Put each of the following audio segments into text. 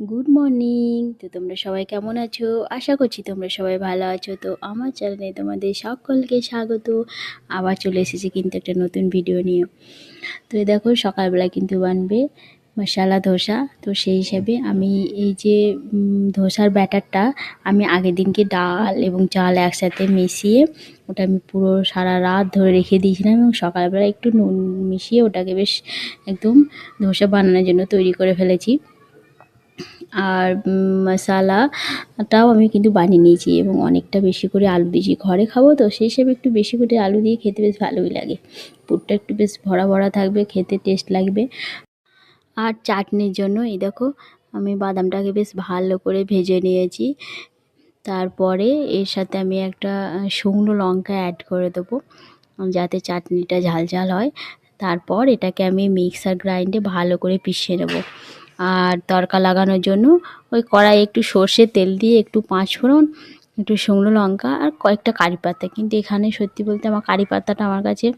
Good morning তো তোমরা সবাই কেমন আছো? আশা করছি তোমরা সবাই ভালো আছো। তো আমার চ্যানেলে তোমাদের সকলকে স্বাগত। আবার চলে এসেছি কিন্তু একটা নতুন ভিডিও নিয়ে। তো দেখো, সকালবেলা কিন্তু বানবে মশালা ধোসা। তো সেই হিসাবে আমি এই যে ধোসার ব্যাটারটা আমি আগের দিনকে ডাল এবং চাল একসাথে মিশিয়ে ওটা আমি পুরো সারা রাত ধরে রেখে দিয়েছিলাম এবং সকালবেলা একটু নুন মিশিয়ে ওটাকে বেশ একদম ধোসা বানানোর জন্য তৈরি করে ফেলেছি। আর মশালাটাও আমি কিন্তু বানিয়ে নিয়েছি এবং অনেকটা বেশি করে আলু দিয়েছি ঘরে খাব তো সেই হিসেবে একটু বেশি করে আলু দিয়ে খেতে বেশ ভালোই লাগে। পুরটা একটু বেশ ভরা ভরা থাকবে, খেতে টেস্ট লাগবে। আর চাটনির জন্য এই দেখো, আমি বাদামটাকে বেশ ভালো করে ভেজে নিয়েছি। তারপরে এর সাথে আমি একটা শুকনো লঙ্কা অ্যাড করে দেবো, যাতে চাটনিটা ঝাল ঝাল হয়। তারপর এটাকে আমি মিক্সার গ্রাইন্ডে ভালো করে পিষে নেব। আর তড়কা লাগানোর জন্য ওই কড়াই একটু সর্ষে তেল দিয়ে একটু পাঁচ ফোড়ন, একটু শুকনো লঙ্কা আর কয়েকটা কারি পাতা। কিন্তু এখানে সত্যি বলতে আমার কারি পাতাটা আমার কাছে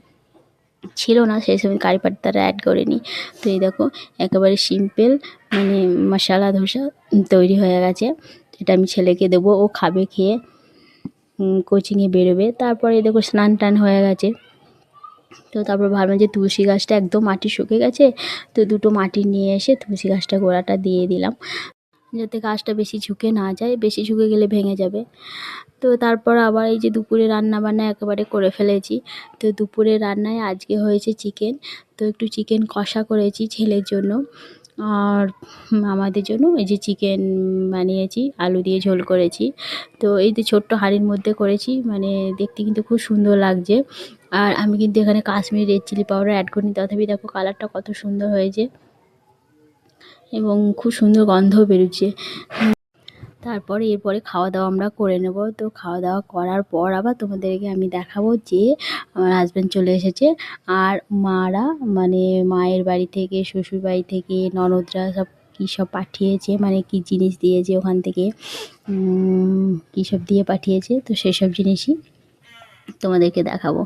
ছিল না, সেই সময় কারি পাতাটা অ্যাড করে নিই তো এই দেখো, একেবারে সিম্পল মানে মশালা ধোসা তৈরি হয়ে গেছে। এটা আমি ছেলেকে দেবো, ও খাবে, খেয়ে কোচিংয়ে বেরোবে। তারপরে দেখো স্নান টান হয়ে গেছে। তো তারপর ভাবলাম যে তুলসী গাছটা একদম মাটি শুকে গেছে, তো দুটো মাটি নিয়ে এসে তুলসী গাছটা গোড়াটা দিয়ে দিলাম। যাতে গাছটা বেশি ঝুঁকে না যায়, বেশি ঝুঁকে গেলে ভেঙে যাবে। তো তারপর আবার এই যে দুপুরে রান্না বান্না একেবারে করে ফেলেছি। তো দুপুরে রান্নায় আজকে হয়েছে চিকেন, তো একটু চিকেন কষা করেছি ছেলের জন্য। আর আমাদের জন্য এই যে চিকেন বানিয়েছি, আলু দিয়ে ঝোল করেছি। তো এই যে ছোট্ট হাঁড়ির মধ্যে করেছি মানে দেখতে কিন্তু খুব সুন্দর লাগছে। আর আমি কিন্তু এখানে Kashmiri red chilli powder add করিনি। তথাপি দেখো কালারটা কত সুন্দর হয়েছে এবং খুব সুন্দর গন্ধও বেরোচ্ছে। তারপরে এরপরে খাওয়া দাওয়া আমরা করে নেব। তো খাওয়া দাওয়া করার পর আবার তোমাদেরকে আমি দেখাবো যে আমার হাজব্যান্ড চলে এসেছে। আর মারা মানে মায়ের বাড়ি থেকে, শ্বশুর বাড়ি থেকে, ননদরা সব কী সব পাঠিয়েছে মানে কি জিনিস দিয়েছে ওখান থেকে কী সব দিয়ে পাঠিয়েছে, তো সেসব জিনিসই তোমাদেরকে দেখাবো।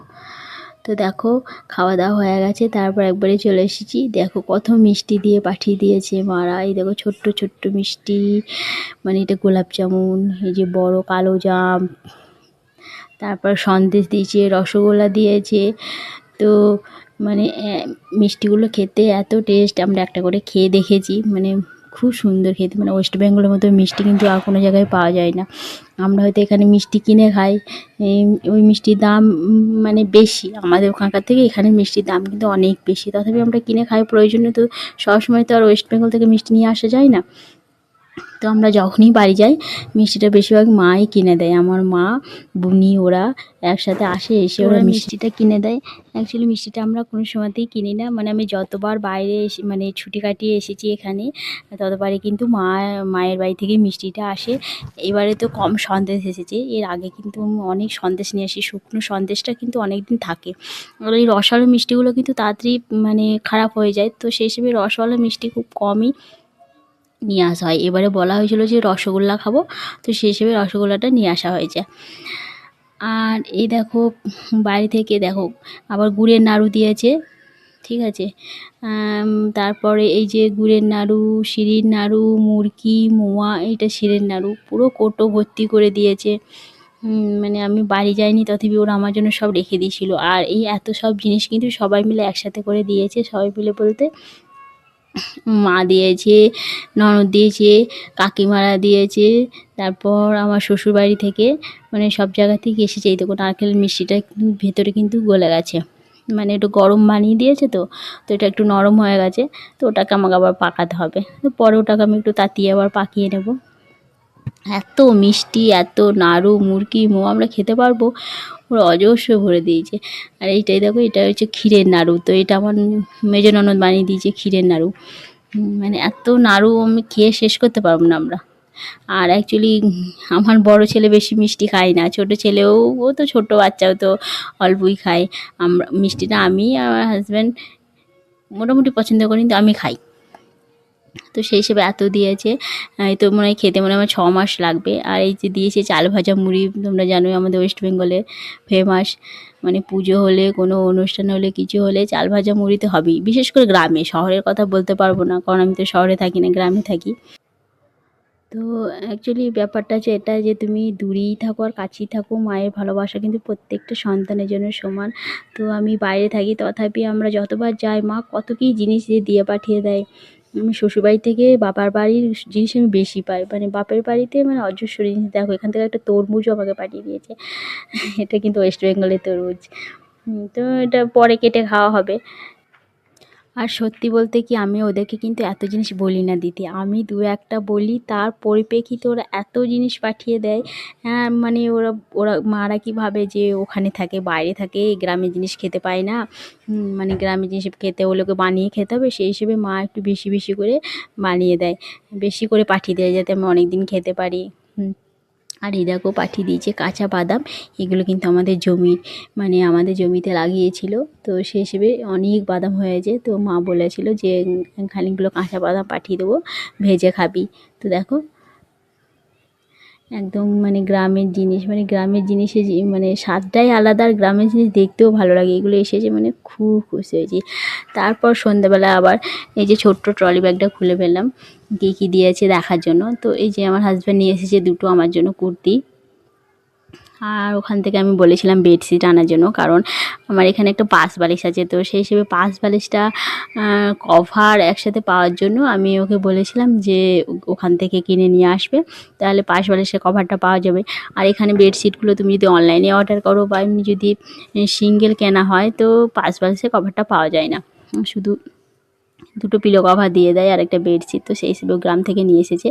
তো দেখো খাওয়া দাওয়া হয়ে গেছে, তারপর একবারে চলে এসেছি। দেখো কত মিষ্টি দিয়ে পাঠিয়ে দিয়েছে মারা। এই দেখো ছোট্ট ছোট্ট মিষ্টি মানে এটা গোলাপ জামুন, এই যে বড় কালো জাম। তারপর সন্দেশ দিয়েছে, রসগোল্লা দিয়েছে। তো মানে মিষ্টিগুলো খেতে এত টেস্ট আমরা একটা করে খেয়ে দেখেছি। মানে খুব সুন্দর খেতে। মানে ওয়েস্ট বেঙ্গলের মতো মিষ্টি কিন্তু আর কোনো জায়গায় পাওয়া যায় না। আমরা হয়তো এখানে মিষ্টি কিনে খাই। ওই মিষ্টির দাম মানে বেশি। আমাদের ওখানকার থেকে এখানে মিষ্টির দাম কিন্তু অনেক বেশি। তথাপি আমরা কিনে খাই প্রয়োজনে তো সবসময় তো আর ওয়েস্ট বেঙ্গল থেকে মিষ্টি নিয়ে আসা যায় না। তো আমরা যখনই বাড়ি যাই মিষ্টিটা বেশিরভাগ মাই কিনে দেয়। আমার মা বুনি ওরা একসাথে আসে এসে ওরা মিষ্টিটা কিনে দেয়। অ্যাকচুয়ালি মিষ্টিটা আমরা কোনো সময়তেই কিনি না। মানে আমি যতবার বাইরে এসে মানে ছুটি কাটিয়ে এসেছি এখানে ততবারই কিন্তু মা মায়ের বাড়ি থেকে মিষ্টিটা আসে। এবারে তো কম সন্দেশ এসেছে। এর আগে কিন্তু অনেক সন্দেশ নিয়ে আসি। শুকনো সন্দেশটা কিন্তু অনেক দিন থাকে। আর এই রসালো মিষ্টিগুলো কিন্তু তাড়াতাড়ি মানে খারাপ হয়ে যায়। তো সেই হিসেবে রসওয়ালা মিষ্টি খুব কমই নিয়ে আসা হয়। এবারে বলা হয়েছিল যে রসগোল্লা খাব। তো সেই হিসেবে রসগোল্লাটা নিয়ে আসা হয়েছে। আর এই দেখো, বাড়ি থেকে দেখো, আবার গুড়ের নাড়ু দিয়েছে। ঠিক আছে? তারপরে এই যে গুড়ের নাড়ু, শিরির নাড়ু, মুরকি, মোয়া, এইটা শিরের নাড়ু, পুরো কোটো ভর্তি করে দিয়েছে। মানে আমি বাড়ি যাইনি, তথাপি ওরা আমার জন্য সব রেখে দিয়েছিল। আর এই এত সব জিনিস কিন্তু সবাই মিলে একসাথে করে দিয়েছে, সবাই মিলে বলতে মা দিয়েছে, ননদ দিয়েছে, কাকিমারা দিয়েছে, তারপর আমার শ্বশুরবাড়ি থেকে মানে সব জায়গা থেকে এসেছে। এই দেখো নারকেল মিষ্টিটা ভেতরে কিন্তু গলে গেছে। মানে একটু গরম বানিয়ে দিয়েছে তো তো এটা একটু নরম হয়ে গেছে, তো ওটাকে আমাকে আবার পাকাতে হবে। তো পরে ওটাকে আমি একটু তাতিয়ে আবার পাকিয়ে নেব। এত মিষ্টি, এত নাড়ু মুরকি মো আমরা খেতে পারব। ওরা অজস্র ভরে দিয়েছে। আর এইটাই দেখো, এটা হচ্ছে ক্ষীরের নাড়ু। তো এটা আমার মেজো ননদ বানিয়ে দিয়েছে ক্ষীরের নাড়ু। মানে এত নাড়ু আমি খেয়ে শেষ করতে পারব না আমরা। আর অ্যাকচুয়ালি আমার বড় ছেলে বেশি মিষ্টি খায় না। ছোট ছেলেও ও তো ছোট বাচ্চাও তো অল্পই খায়। আমরা, মিষ্টিটা আমি আর আমার হাজব্যান্ড মোটামুটি পছন্দ করি, কিন্তু আমি খাই। তো সেই হিসেবে এত দিয়েছে। তো মনে হয় খেতে মনে হয় ছ মাস লাগবে। আর এই যে দিয়েছে চাল ভাজা মুড়ি, তোমরা জানোই আমাদের ওয়েস্ট বেঙ্গলে ফেমাস মানে পুজো হলে, কোনো অনুষ্ঠান হলে, কিছু হলে চাল ভাজা মুড়ি তো হবেই। বিশেষ করে গ্রামে, শহরের কথা বলতে পারব না, কারণ আমি তো শহরে থাকি না, গ্রামে থাকি। তো অ্যাকচুয়ালি ব্যাপারটা হচ্ছে এটা যে তুমি দূরেই থাকো আর কাছেই থাকো, মায়ের ভালোবাসা কিন্তু প্রত্যেকটা সন্তানের জন্য সমান। তো আমি বাইরে থাকি, তথাপি আমরা যতবার যাই, মা কত কী জিনিস যে দিয়ে পাঠিয়ে দেয়। আমি শ্বশুরবাড়ি থেকে বাবার বাড়ির জিনিস আমি বেশি পাই। মানে বাপের বাড়িতে মানে অজস্র জিনিস। দেখো, এখান থেকে একটা তরমুজও আমাকে পাঠিয়ে দিয়েছে। এটা কিন্তু ওয়েস্ট বেঙ্গলের তরমুজ। তো এটা পরে কেটে খাওয়া হবে। আর সত্যি বলতে কি আমি ওদেরকে কিন্তু এত জিনিস বলি না দিতে আমি দু একটা বলি, তার পরিপ্রেক্ষিতে ওরা এত জিনিস পাঠিয়ে দেয়। হ্যাঁ মানে ওরা ওরা মারা কি ভাবে যে ওখানে থাকে, বাইরে থাকে গ্রামের জিনিস খেতে পায় না। মানে গ্রামের জিনিস খেতে ওকে বানিয়ে খেতে হবে, সেই হিসেবে মা একটু বেশি বেশি করে বানিয়ে দেয়, বেশি করে পাঠিয়ে দেয় যাতে আমি অনেক দিন খেতে পারি। আর এই দেখো পাঠিয়ে দিয়েছে কাঁচা বাদাম। এগুলো কিন্তু আমাদের জমির মানে আমাদের জমিতে লাগিয়েছিল। তো সে হিসেবে অনেক বাদাম হয়েছে। তো মা বলেছিল যে খালিগুলো কাঁচা বাদাম পাঠিয়ে দেবো, ভেজে খাবি। তো দেখো একদম মানে গ্রামের জিনিস মানে গ্রামের জিনিসের মানে স্বাদটাই আলাদা আর গ্রামের জিনিস দেখতেও ভালো লাগে। এগুলো এসেছে মানে খুব খুশি হয়েছি। তারপর সন্ধ্যাবেলা আবার এই যে ছোট্ট ট্রলি ব্যাগটা খুলে ফেললাম। কী কী দিয়েছে দেখার জন্য। তো এই যে আমার হাজব্যান্ড নিয়ে এসেছে দুটো আমার জন্য কুর্তি। আর ওখান থেকে আমি বলেছিলাম বেডশিট আনার জন্য, কারণ আমার এখানে একটা পাশ বালিশ আছে। তো সেই হিসেবে পাশ বালিশটা কভার একসাথে পাওয়ার জন্য আমি ওকে বলেছিলাম যে ওখান থেকে কিনে নিয়ে আসবে, তাহলে পাশ বালিশের কভারটা পাওয়া যাবে। আর এখানে বেডশিটগুলো তুমি যদি অনলাইনে অর্ডার করো বা এমনি যদি সিঙ্গেল কেনা হয়, তো পাশ বালিশের কভারটা পাওয়া যায় না। শুধু দুটো পিলো কভার দিয়ে দেয় আর একটা বেডশিট, তো সেই হিসেবে গ্রাম থেকে নিয়ে এসেছে।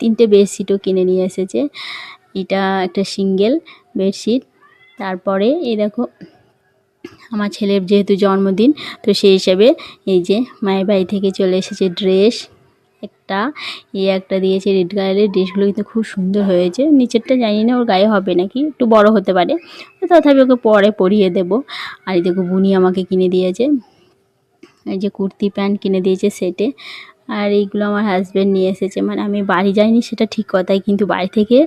তিনটে বেডশিটও কিনে নিয়ে এসেছে। এটা একটা সিঙ্গেল বেডশিট। তারপরে এই দেখো, আমার ছেলের যেহেতু জন্মদিন, তো সেই হিসাবে এই যে মায়ের বাড়ি থেকে চলে এসেছে ড্রেস। একটা এই একটা দিয়েছে রেড কালারের। ড্রেসগুলো কিন্তু খুব সুন্দর হয়েছে। নিচেরটা জানি না, ওর গায়ে হবে নাকি, একটু বড় হতে পারে। তথাপি ওকে পরে পরিয়ে দেবো। আর এই দেখো, বুনি আমাকে কিনে দিয়েছে। এই যে কুর্তি প্যান্ট কিনে দিয়েছে সেটে আর এইগুলো আমার হাজব্যান্ড নিয়ে এসেছে। মানে আমি বাড়ি যাইনি, সেটা ঠিক কথাই। কিন্তু বাড়ি থেকে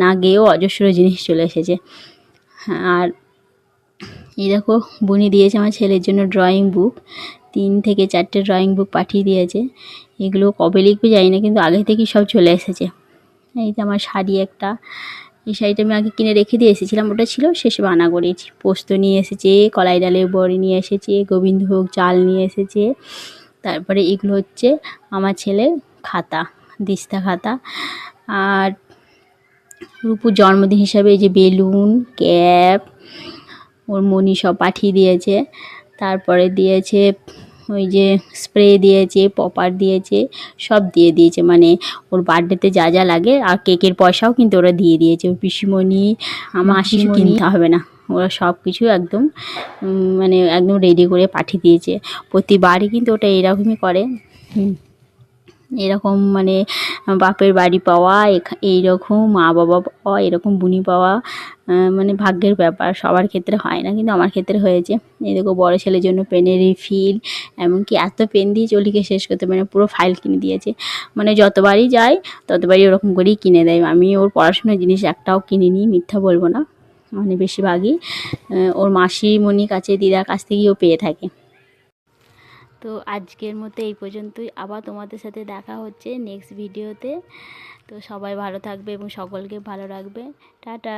না গিয়েও অজস্র জিনিস চলে এসেছে। আর এই দেখো, বুনি দিয়েছে আমার ছেলের জন্য ড্রয়িং বুক তিন থেকে চারটে ড্রয়িং বুক পাঠিয়ে দিয়েছে। এগুলো কবে লিখবে জানি না, কিন্তু আগে থেকেই সব চলে এসেছে। এই যে আমার শাড়ি একটা। এই শাড়িটা আমি আগে কিনে রেখে দিয়ে এসেছিলাম, ওটা ছিল শেষে বানা করেছি। পোস্ত নিয়ে এসেছে, কলাই ডালের বড়ি নিয়ে এসেছে গোবিন্দভোগ চাল নিয়ে এসেছে। তারপরে এগুলো হচ্ছে আমার ছেলের খাতা, দিস্তা খাতা। আর রূপুর জন্মদিন হিসাবে এই যে বেলুন, ক্যাপ, ওর মনি সব পাঠিয়ে দিয়েছে। তারপরে দিয়েছে ওই যে স্প্রে দিয়েছে পপার দিয়েছে সব দিয়ে দিয়েছে। মানে ওর বার্থডেতে যা যা লাগে আর কেকের পয়সাও কিন্তু ওরা দিয়ে দিয়েছে। ওর পিসিমণি আমার কিছু কিনতে হবে না। ওরা সব কিছু একদম মানে একদম রেডি করে পাঠিয়ে দিয়েছে। প্রতিবারই কিন্তু ওটা এরকমই করে। হুম। এরকম মানে বাপের বাড়ি পাওয়া এইরকম মা বাবা পাওয়া, এরকম বুনি পাওয়া মানে ভাগ্যের ব্যাপার। সবার ক্ষেত্রে হয় না, কিন্তু আমার ক্ষেত্রে হয়েছে। এই দেখো, বড় ছেলের জন্য পেনের রিফিল, এমনকি এত পেন দিয়ে চলিকে শেষ করতে মানে পুরো ফাইল কিনে দিয়েছে। মানে যতবারই যাই ততবারই ওরকম করেই কিনে দেয়। আমি ওর পড়াশোনার জিনিস একটাও কিনিনি, মিথ্যা বলব না। মানে বেশিরভাগই ওর মাসিমণির কাছে, দিদার কাছ থেকেই ও পেয়ে থাকে। তো আজকের মতো এই পর্যন্তই। আবার তোমাদের সাথে দেখা হচ্ছে নেক্সট ভিডিওতে তো সবাই ভালো থাকবে এবং সকলকে ভালো রাখবে। টাটা।